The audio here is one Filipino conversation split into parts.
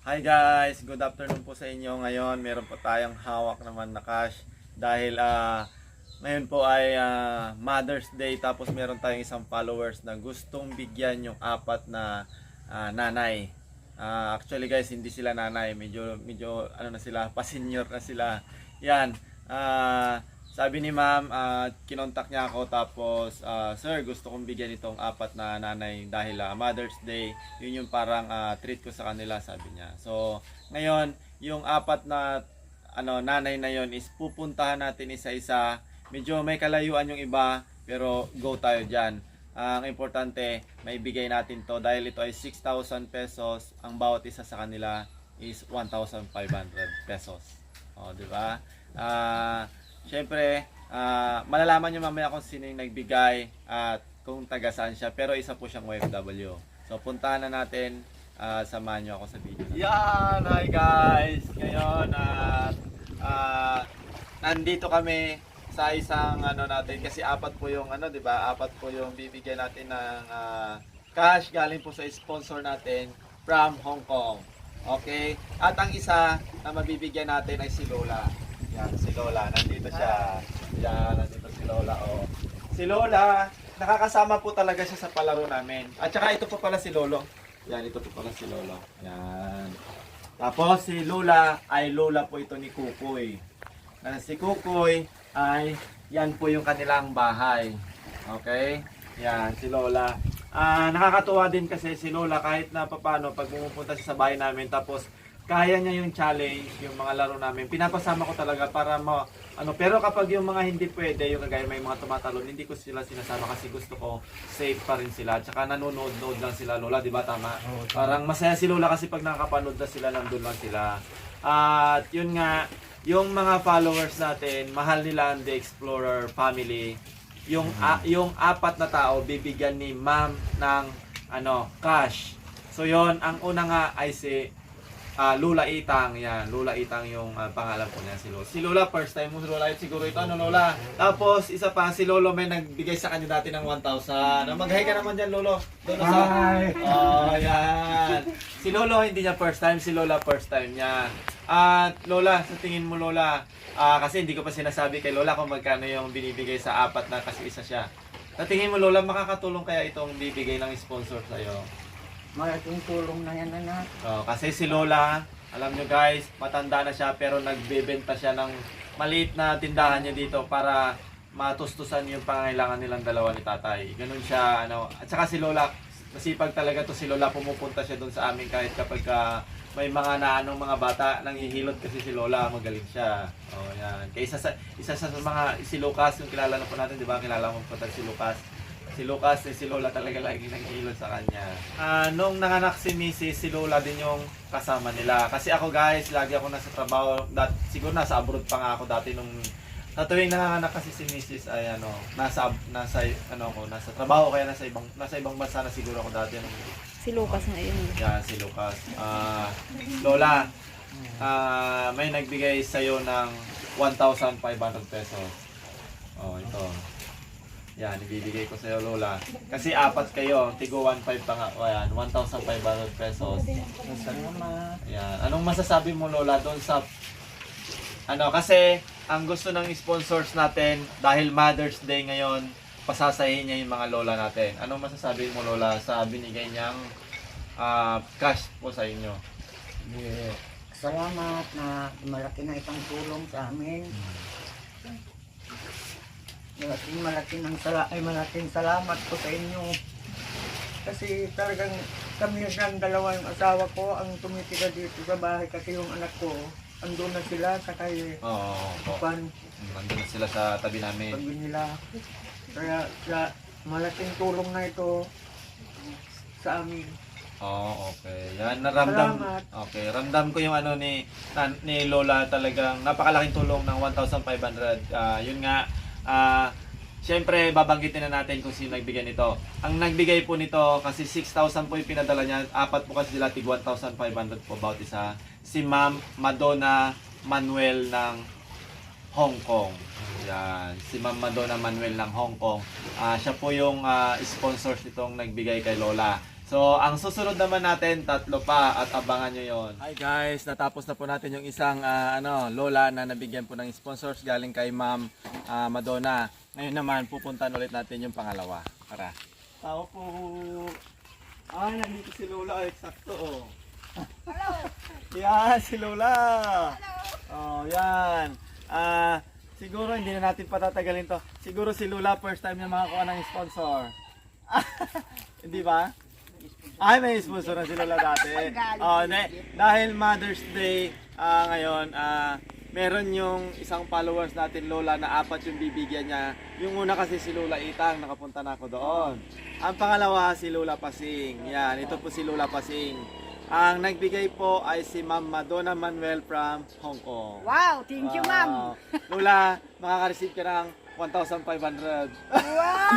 Hi guys, good afternoon po sa inyo. Ngayon, meron po tayong hawak naman na cash dahil ah ngayon po ay ah, Mother's Day tapos meron tayong isang followers na gustong bigyan yung apat na ah, nanay. Ah, actually guys, hindi sila nanay, medyo medyo ano na sila, pa-senior na sila. Yan. Ah, sabi ni ma'am, ah, kinontak niya ako tapos, ah, sir, gusto kong bigyan itong apat na nanay dahil ah, Mother's Day. Yun yung parang ah, treat ko sa kanila, sabi niya. So, ngayon, yung apat na ano nanay na yon is pupuntahan natin isa-isa. Medyo may kalayuan yung iba, pero go tayo diyan. Ang importante, may bigay natin to dahil ito ay 6,000 pesos. Ang bawat isa sa kanila is 1,500 pesos. O, di ba? Ah, Siyempre, ah, malalaman nyo mamaya kung sino yung nagbigay at kung taga saan siya. Pero isa po siyang OFW. So, puntahan na natin. ah, samahan nyo ako sa video. Yan! Hi guys! Ngayon, at ah, nandito kami sa isang ano natin kasi apat po yung ano 'di ba apat po yung bibigyan natin ng ah, cash galing po sa sponsor natin from Hong Kong okay at ang isa na mabibigyan natin ay si Lola si Lola nandito siya. Yan nandito si Lola oh. Si Lola nakakasama po talaga siya sa palaro namin. At saka ito po pala si Lolo. Yan ito po pala si Lolo yan. Tapos si Lola ay Lola po ito ni Kukoy. Na si Kukoy ay yan po yung kanilang bahay. Okay? Yan, si Lola. Ah, nakakatuwa din kasi si Lola kahit na papano pag pumupunta siya sa bahay namin tapos kaya niya yung challenge, yung mga laro namin. Pinapasama ko talaga para mo ano, pero kapag yung mga hindi pwede, yung kagaya may mga tumatalon, hindi ko sila sinasama kasi gusto ko safe pa rin sila. Tsaka nanonood-nood lang sila Lola, di ba tama? Parang masaya si Lola kasi pag nakakapanood na sila, nandun lang sila. At yun nga, yung mga followers natin, mahal nila ang The Explorer family. Yung a- yung apat na tao bibigyan ni Ma'am ng ano, cash. So yon, ang una nga ay si ah, Lula Itang, yan. Lula Itang yung ah, pangalan po niya si Lola. Si Lola first time mo si Lola siguro ito ano Lola. Tapos isa pa si Lolo may nagbigay sa kanya dati ng 1,000. Ah, Mag-hi ka naman diyan Lolo. Doon sa Hi! Oh, yan. Si Lolo hindi niya first time, si Lola first time niya. At Lola, sa tingin mo Lola, ah, kasi hindi ko pa sinasabi kay Lola kung magkano yung binibigay sa apat na kasi isa siya. Sa tingin mo Lola, makakatulong kaya itong bibigay ng sponsor sa'yo? Malaking tulong na yan, anak. Oh, kasi si Lola, alam nyo guys, matanda na siya pero nagbebenta siya ng maliit na tindahan niya dito para matustusan yung pangailangan nilang dalawa ni tatay. Ganun siya, ano. At saka si Lola, masipag talaga to si Lola, pumupunta siya doon sa amin kahit kapag ka may mga naanong mga bata, nanghihilot kasi si Lola, magaling siya. Oh, yan. Kaya sa, isa sa mga, si Lucas, yung kilala na po natin, di ba? Kilala mo po si Lucas. Si Lucas eh, si Lola talaga lagi nanghihilot sa kanya. Ah, nung nanganak si Mrs. si Lola din yung kasama nila. Kasi ako guys, lagi ako nasa trabaho. Dat, siguro nasa abroad pa nga ako dati nung sa tuwing nanganganak kasi si Mrs. ay ano, nasa nasa ano ako, nasa trabaho kaya nasa ibang nasa ibang bansa na siguro ako dati nung Si Lucas ngayon. yan si Lucas. Ah, Lola, ah, may nagbigay sa iyo ng 1,500 pesos. Oh, ito. Yan, ibibigay ko sa iyo Lola. Kasi apat kayo, tigo 1,500 pa nga. O yan, 1,500 pesos. Salamat. Ayan. Anong masasabi mo Lola doon sa ano kasi ang gusto ng sponsors natin dahil Mother's Day ngayon, pasasahin niya yung mga lola natin. Anong masasabi mo Lola sa binigay niyang ah, cash po sa inyo? Yeah. Salamat na malaki na itang tulong sa amin. Malaking malaki ng sala ay malaking salamat po sa inyo. Kasi talagang kami ng dalawa yung asawa ko ang tumitira dito sa bahay kasi yung anak ko andun na sila sa kay Oo po. Pan Nandun na sila sa tabi namin. pag nila. Kaya sa malaking tulong na ito sa amin. Oo, okay. Yan, naramdam. Salamat. Okay, ramdam ko yung ano ni na- ni Lola talagang napakalaking tulong ng 1,500. Ah, yun nga, ah, Siyempre, babanggitin na natin kung sino nagbigay nito. Ang nagbigay po nito, kasi 6,000 po yung pinadala niya. Apat po kasi sila, tig 1,500 po bawat isa. Si Ma'am Madonna Manuel ng Hong Kong. Yan. Si Ma'am Madonna Manuel ng Hong Kong. Ah, siya po yung ah, sponsor nitong nagbigay kay Lola. So, ang susunod naman natin, tatlo pa at abangan nyo yon. Hi guys, natapos na po natin yung isang ah, ano, lola na nabigyan po ng sponsors galing kay Ma'am ah, Madonna. Ngayon naman, pupuntahan ulit natin yung pangalawa. Tara. Tao po. Ah, nandito si Lola. Eksakto, oh. Hello. yan, si Lola. Oh, yan. Ah, siguro hindi na natin patatagalin to. Siguro si Lola first time niya makakuha ng sponsor. Hindi ba? Ay, may sponsor na si Lola dati. Oh, ne, dahil Mother's Day ah, ngayon, ah, meron yung isang followers natin Lola na apat yung bibigyan niya. Yung una kasi si Lola Itang, nakapunta na ako doon. Ang pangalawa si Lola Pasing. Yan, ito po si Lola Pasing. Ang nagbigay po ay si Ma'am Madonna Manuel from Hong Kong. Wow, thank you, ma'am. Wow. Lola, makaka-receive ka ng 1,500. Wow,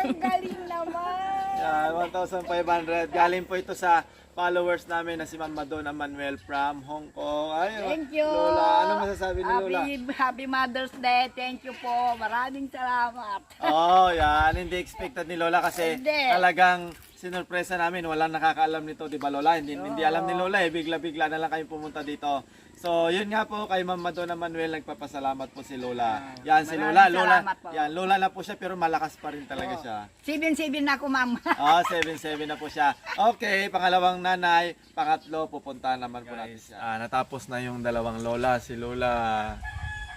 ang galing naman. Yan, 1,500. Galing po ito sa followers namin na si Ma'am Madonna Manuel from Hong Kong. Ay, Thank you. Lola, ano masasabi ni Lola? Happy, happy Mother's Day. Thank you po. Maraming salamat. Oh, yan. Hindi expected ni Lola kasi Hindi. talagang sinurpresa namin. Walang nakakaalam nito, di ba Lola? Hindi, hindi alam ni Lola eh. Bigla-bigla na lang kayong pumunta dito. So, yun nga po kay Ma'am Madonna Manuel, nagpapasalamat po si Lola. Yan, si Lola. Maraming Lola, salamat po. yan, Lola na po siya pero malakas pa rin talaga siya. 7-7 na ako, ma'am. Ah, 7-7 na po siya. Okay, pangalawang nanay, pangatlo, pupuntahan naman po natin siya. Ah, natapos na yung dalawang lola, si Lola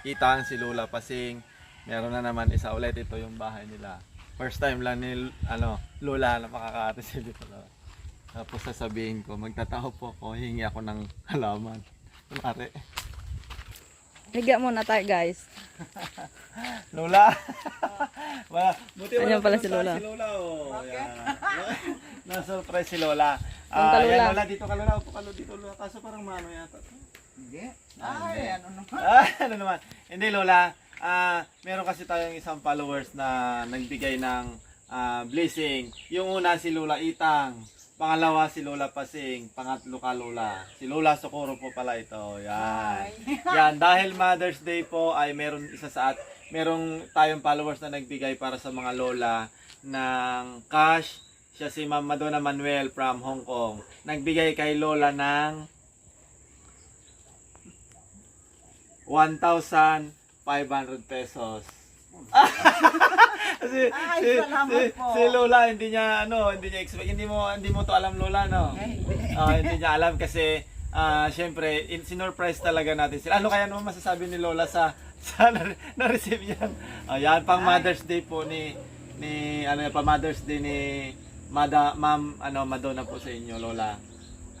Itang, si Lola Pasing. Meron na naman isa ulit, ito yung bahay nila. First time lang ni ano, Lola na makaka-receive ito. Lola. Tapos sasabihin ko, magtatao po ako, hingi ako ng halaman. Kunwari, Higa muna tayo guys. Lola! Wala, buti wala Ayan pala si Lola. Si Lola, oh. Yan. Na-surprise si Lola. Ah, kalula. yan, Lola, dito ka Lola, upo ka Lola, dito Lola. Kaso parang mano yata. Hindi. Ay, ano naman. Ah, ano naman. Hindi Lola, ah, meron kasi tayong isang followers na nagbigay ng ah, blessing. Yung una si Lola Itang, pangalawa si Lola Pasing, pangatlo ka Lola. Si Lola Socorro po pala ito. Yan. Yan, dahil Mother's Day po ay meron isa sa at merong tayong followers na nagbigay para sa mga lola ng cash. Siya si Ma'am Madonna Manuel from Hong Kong. Nagbigay kay Lola ng 1,500 pesos. si, Ay, si, salamat si, po. si Lola hindi niya ano, hindi niya expect, hindi mo hindi mo to alam Lola no. Ay, hindi. Ah, hindi niya alam kasi ah syempre in sinurprise talaga natin sila. Ano kaya naman masasabi ni Lola sa sa na- na-receive yan? Ayan, pang Mother's Day po ni ni ano pa Mother's Day ni Mada Ma'am ano Madonna po sa inyo Lola.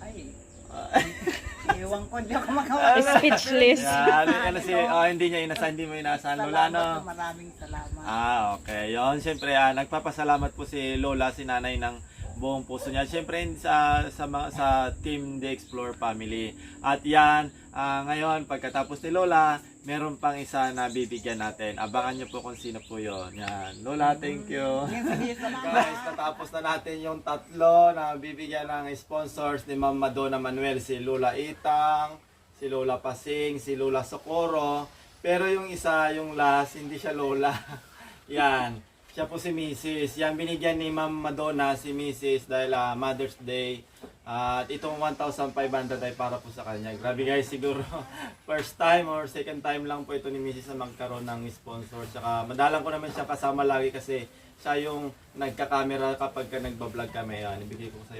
Ay, Ah, iwan ko, hindi ako makawa. Speechless. Yan, ano si oh, hindi niya inasahan, hindi mo inasahan Lola no. Maraming salamat. Ah, okay. Yon, siyempre ah, nagpapasalamat po si Lola, si Nanay ng buong puso niya. Siyempre sa sa mga- sa Team The Explore Family. At yan, ah, ngayon pagkatapos ni Lola, meron pang isa na bibigyan natin. Abangan niyo po kung sino po 'yon. Yan. Lola, thank you. Salamat. Guys, natapos na natin yung tatlo na bibigyan ng sponsors ni Ma'am Madonna Manuel, si Lola Itang, si Lola Pasing, si Lola Socorro. Pero yung isa, yung last, hindi siya Lola. Yan. Siya po si Mrs. Yan, binigyan ni Ma'am Madonna si Mrs. dahil ah, Mother's Day. At itong 1,500 ay para po sa kanya. Grabe guys, siguro first time or second time lang po ito ni Mrs. na magkaroon ng sponsor. Tsaka madalang ko naman siya kasama lagi kasi siya yung nagka-camera kapag ka nagbablog kami. Yan, ibigay ko sa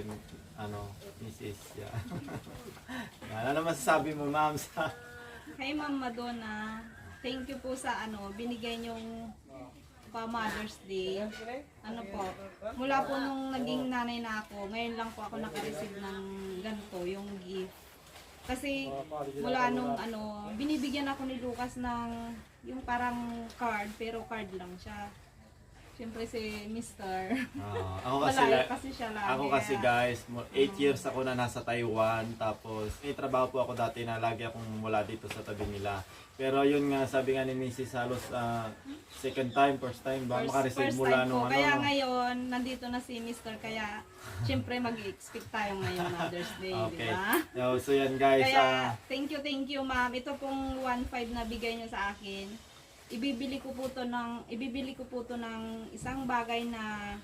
ano, Mrs. Yan, ano masasabi mo ma'am sa... Ma'am Madonna, thank you po sa ano, binigay niyong pa Mother's Day. Ano po, mula po nung naging nanay na ako, ngayon lang po ako naka-receive ng ganito, yung gift. Kasi mula nung ano, binibigyan ako ni Lucas ng yung parang card, pero card lang siya. Siyempre si Mr. Ah, ako kasi, Malayo kasi siya lagi. ako kasi guys, 8 years ako na nasa Taiwan. Tapos may trabaho po ako dati na lagi akong mula dito sa tabi nila. Pero yun nga, sabi nga ni Mrs. halos ah, second time, first time ba, makareceive first mula time nung po. ano. Kaya no? ngayon, nandito na si Mr. Kaya, syempre mag-expect tayo ngayon Mother's Day, di Okay. ba? So, so yan guys, ah, Kaya, thank you, thank you ma'am. Ito pong 1.5 na bigay nyo sa akin. Ibibili ko po to ng, ibibili ko po to ng isang bagay na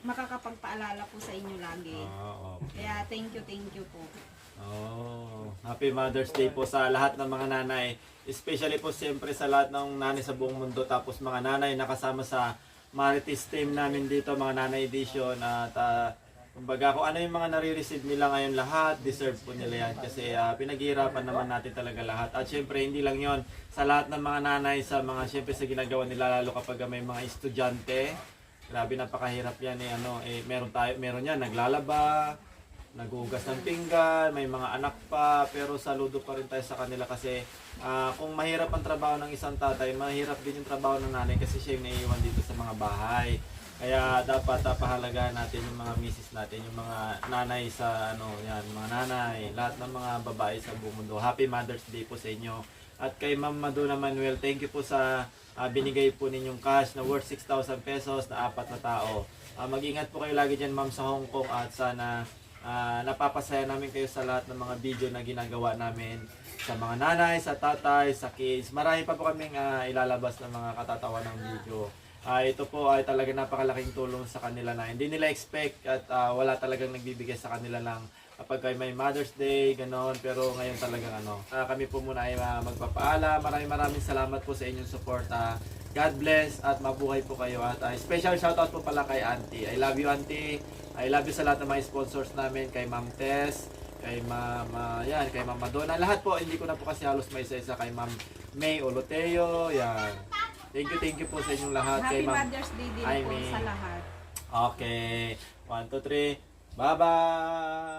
makakapagpaalala po sa inyo lagi. Ah, okay. Kaya thank you, thank you po. Oh, Happy Mother's Day po sa lahat ng mga nanay. Especially po siyempre sa lahat ng nanay sa buong mundo. Tapos mga nanay nakasama sa Marites team namin dito, mga nanay edition. At ah, kumbaga kung ano yung mga nare-receive nila ngayon lahat, deserve po nila yan. Kasi ah, pinaghihirapan naman natin talaga lahat. At syempre hindi lang yon sa lahat ng mga nanay sa mga syempre sa ginagawa nila lalo kapag may mga estudyante. Grabe napakahirap yan eh ano eh meron tayo meron yan naglalaba, nagugas ng pinggan, may mga anak pa, pero saludo pa rin tayo sa kanila kasi ah, kung mahirap ang trabaho ng isang tatay, mahirap din yung trabaho ng nanay kasi siya yung naiiwan dito sa mga bahay. Kaya dapat uh, natin yung mga misis natin, yung mga nanay sa ano, yan, mga nanay, lahat ng mga babae sa buong mundo. Happy Mother's Day po sa inyo. At kay Ma'am Madonna Manuel, thank you po sa ah, binigay po ninyong cash na worth 6,000 pesos na apat na tao. Ah, mag-ingat po kayo lagi dyan ma'am sa Hong Kong at sana ah, napapasaya namin kayo sa lahat ng mga video na ginagawa namin sa mga nanay, sa tatay, sa kids. Marami pa po kaming ah, ilalabas ng mga katatawa ng video. Ah, ito po ay talaga napakalaking tulong sa kanila na hindi nila expect at ah, wala talagang nagbibigay sa kanila ng kapag kay may Mother's Day, ganon. Pero ngayon talagang ano, ah, kami po muna ay ah, magpapaala. Maraming maraming salamat po sa inyong support. ah. God bless at mabuhay po kayo. At ah, special shoutout po pala kay Auntie. I love you Auntie. I love you sa lahat ng mga sponsors namin. Kay Ma'am Tess, kay Ma'am, ah, yan, kay Ma'am Madonna. Lahat po, hindi ko na po kasi halos may isa-isa. Kay Ma'am May Oloteo, yan. Thank you, thank you po sa inyong lahat. Happy kay Ma'am Mother's Day din po Aimee. sa lahat. Okay. One, two, three. Bye-bye!